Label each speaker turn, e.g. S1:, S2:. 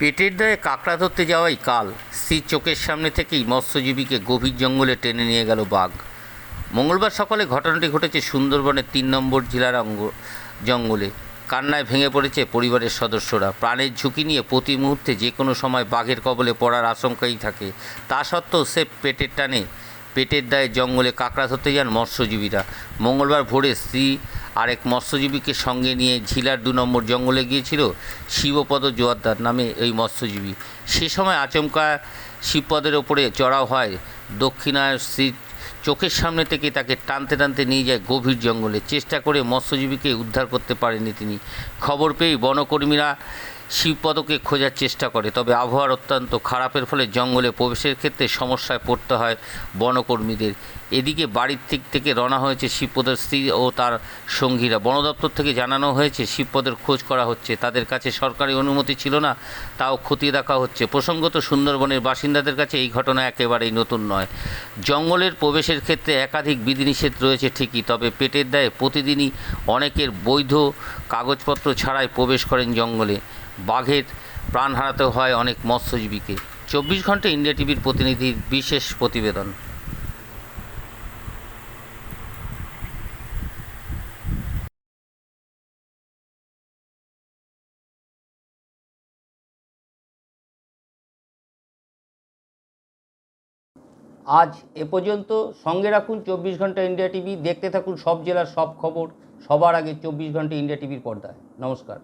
S1: পেটের দায়ে কাঁকড়া ধরতে যাওয়াই কাল। স্ত্রীর চোখের সামনে থেকেই মৎস্যজীবীকে গভীর জঙ্গলে টেনে নিয়ে গেল বাঘ। মঙ্গলবার সকালে ঘটনাটি ঘটেছে সুন্দরবনের তিন নম্বর জেলার অঙ্গ জঙ্গলে। কান্নায় ভেঙে পড়েছে পরিবারের সদস্যরা। প্রাণের ঝুঁকি নিয়ে প্রতি মুহূর্তে যে কোনো সময় বাঘের কবলে পড়ার আশঙ্কাই থাকে। তা সত্ত্বেও সে পেটের টানে পেটের দায়ে জঙ্গলে কাঁকড়া ধরতে যান মৎস্যজীবীরা। মঙ্গলবার ভোরে স্ত্রী আরেক মৎস্যজীবীকে সঙ্গে নিয়ে ঝিলার দু নম্বর জঙ্গলে গিয়েছিল শিবপদ জোয়ারদার নামে এই মৎস্যজীবী। সে সময় আচমকা শিবপদের ওপরে চড়াও হয়। দক্ষিণায় স্ত্রীর চোখের সামনে থেকে তাকে টানতে টানতে নিয়ে যায় গভীর জঙ্গলে। চেষ্টা করে মৎস্যজীবীকে উদ্ধার করতে পারেনি তিনি। খবর পেয়ে বনকর্মীরা শিবপদকে খোঁজার চেষ্টা করে, তবে আবহাওয়ার অত্যন্ত খারাপের ফলে জঙ্গলে প্রবেশের ক্ষেত্রে সমস্যায় পড়তে হয় বনকর্মীদের। এদিকে বাড়ির দিক থেকে রওনা হয়েছে শিবপদের স্ত্রী ও তার সঙ্গীরা। বন দপ্তর থেকে জানানো হয়েছে, শিবপদের খোঁজ করা হচ্ছে। তাদের কাছে সরকারি অনুমতি ছিল না, তাও খতিয়ে দেখা হচ্ছে। প্রসঙ্গত, সুন্দরবনের বাসিন্দাদের কাছে এই ঘটনা একেবারেই নতুন নয়। জঙ্গলের প্রবেশের ক্ষেত্রে একাধিক বিধিনিষেধ রয়েছে ঠিকই, তবে পেটের দায়ে প্রতিদিনই অনেকের বৈধ কাগজপত্র ছাড়াই প্রবেশ করেন জঙ্গলে। বাঘের প্রাণ হারাতে হয় অনেক মৎস্যজীবীকে। চব্বিশ ঘণ্টা ইন্ডিয়া টিভির প্রতিনিধির বিশেষ প্রতিবেদন। আজ এ পর্যন্ত সঙ্গে রাখুন চব্বিশ ঘণ্টা ইন্ডিয়া টিভি, দেখতে থাকুন সব জেলার সব খবর, সবার আগে চব্বিশ ঘণ্টা ইন্ডিয়া টিভির পর্দায়। নমস্কার।